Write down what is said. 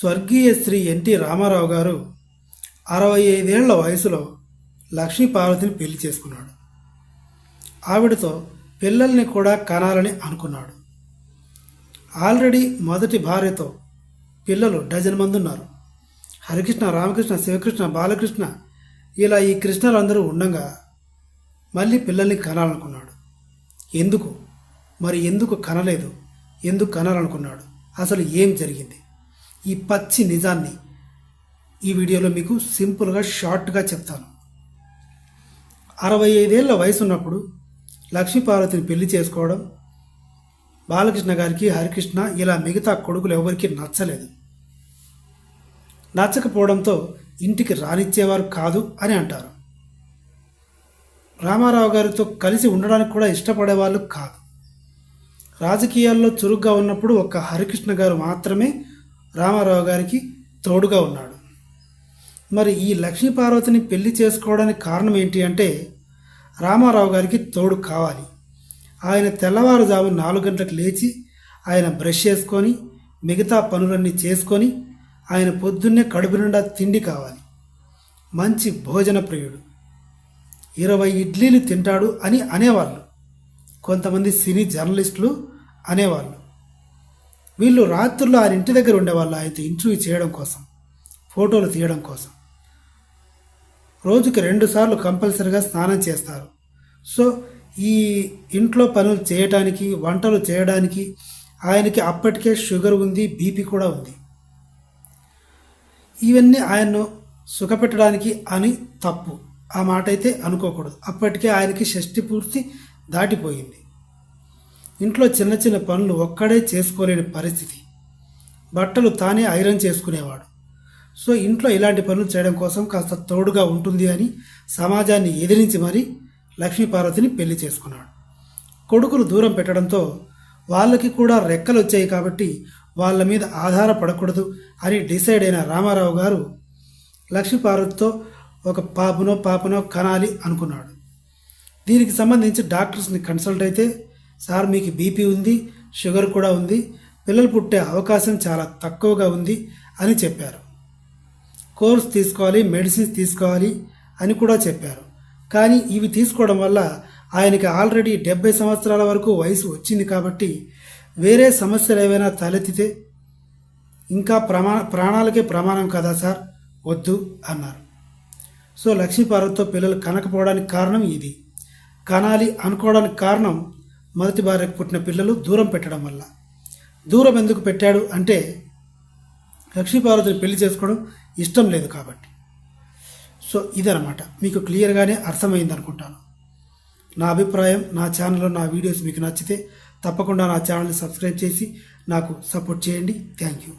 స్వర్గీయ శ్రీ ఎన్టీ రామారావు గారు అరవై ఐదేళ్ళ వయసులో లక్ష్మీ పార్వతిని పెళ్ళి చేసుకున్నాడు. ఆవిడతో పిల్లల్ని కూడా కనాలని అనుకున్నాడు. ఆల్రెడీ మొదటి భార్యతో పిల్లలు డజన్ మంది ఉన్నారు. హరికృష్ణ రామకృష్ణ శివకృష్ణ బాలకృష్ణ ఇలా ఈ కృష్ణలందరూ ఉండగా మళ్ళీ పిల్లల్ని కనాలనుకున్నాడు. ఎందుకు? మరి ఎందుకు కనలేదు? ఎందుకు కనాలనుకున్నాడు? అసలు ఏం జరిగింది? ఈ పచ్చి నిజాన్ని ఈ వీడియోలో మీకు సింపుల్గా షార్ట్గా చెప్తాను. అరవై ఐదేళ్ళ వయసు ఉన్నప్పుడు లక్ష్మీపార్వతిని పెళ్ళి చేసుకోవడం బాలకృష్ణ గారికి హరికృష్ణ ఇలా మిగతా కొడుకులు ఎవరికి నచ్చలేదు. నచ్చకపోవడంతో ఇంటికి రానిచ్చేవారు కాదు అని అంటారు. రామారావు గారితో కలిసి ఉండడానికి కూడా ఇష్టపడేవాళ్ళు కాదు. రాజకీయాల్లో చురుగ్గా ఉన్నప్పుడు ఒక్క హరికృష్ణ గారు మాత్రమే రామారావు గారికి తోడుగా ఉన్నాడు. మరి ఈ లక్ష్మీపార్వతిని పెళ్ళి చేసుకోవడానికి కారణం ఏంటి అంటే రామారావు గారికి తోడు కావాలి. ఆయన తెల్లవారుజాము నాలుగు గంటలకు లేచి ఆయన బ్రష్ చేసుకొని మిగతా పనులన్నీ చేసుకొని ఆయన పొద్దున్నే కడుపు నిండా తిండి కావాలి. మంచి భోజన ప్రియుడు. ఇరవై ఇడ్లీలు తింటాడు అని అనేవాళ్ళు. కొంతమంది సినీ జర్నలిస్టులు అనేవాళ్ళు. వీళ్ళు రాత్రుల్లో ఆయన ఇంటి దగ్గర ఉండేవాళ్ళు ఆయనతో ఇంటర్వ్యూ చేయడం కోసం ఫోటోలు తీయడం కోసం. రోజుకి రెండుసార్లు కంపల్సరీగా కంపల్సరిగా స్నానం చేస్తారు. సో ఈ ఇంట్లో పనులు చేయడానికి వంటలు చేయడానికి ఆయనకి అప్పటికే షుగర్ ఉంది బీపీ కూడా ఉంది. ఇవన్నీ ఆయన్ను సుఖపెట్టడానికి అని తప్పు. ఆ మాట అయితే అనుకోకూడదు. అప్పటికే ఆయనకి షష్టి పూర్తి దాటిపోయింది. ఇంట్లో చిన్న చిన్న పనులు ఒక్కడే చేసుకోలేని పరిస్థితి. బట్టలు తానే ఐరన్ చేసుకునేవాడు. సో ఇంట్లో ఇలాంటి పనులు చేయడం కోసం కాస్త తోడుగా ఉంటుంది అని సమాజాన్ని ఎదిరించి మరీ లక్ష్మీపార్వతిని పెళ్ళి చేసుకున్నాడు. కొడుకులు దూరం పెట్టడంతో వాళ్ళకి కూడా రెక్కలు వచ్చాయి కాబట్టి వాళ్ళ మీద ఆధారపడకూడదు అని డిసైడ్ అయిన రామారావు గారు లక్ష్మీపార్వతితో ఒక పాపనో పాపనో కనాలి అనుకున్నాడు. దీనికి సంబంధించి డాక్టర్స్ని కన్సల్ట్ అయితే సార్ మీకు బీపీ ఉంది షుగర్ కూడా ఉంది పిల్లలు పుట్టే అవకాశం చాలా తక్కువగా ఉంది అని చెప్పారు. కోర్స్ తీసుకోవాలి మెడిసిన్స్ తీసుకోవాలి అని కూడా చెప్పారు. కానీ ఇవి తీసుకోవడం వల్ల ఆయనకి ఆల్రెడీ డెబ్బై సంవత్సరాల వరకు వయసు వచ్చింది కాబట్టి వేరే సమస్యలు ఏవైనా తలెత్తితే ఇంకా ప్రమా ప్రాణాలకే ప్రమాణం కదా సార్? వద్దు అన్నారు. సో లక్ష్మీపార్వతితో పిల్లలు కనకపోవడానికి కారణం ఇది. కనాలి అనుకోవడానికి కారణం మొదటి భార్యకు పుట్టిన పిల్లలు దూరం పెట్టడం వల్ల. దూరం ఎందుకు పెట్టాడు అంటే లక్ష్మీపార్వతిని పెళ్ళి చేసుకోవడం ఇష్టం లేదు కాబట్టి. సో ఇదనమాట మీకు క్లియర్గానే అర్థమైంది అనుకుంటాను నా అభిప్రాయం నా ఛానల్లో నా వీడియోస్ మీకు నచ్చితే తప్పకుండా నా ఛానల్ని సబ్స్క్రైబ్ చేసి నాకు సపోర్ట్ చేయండి. Thank you.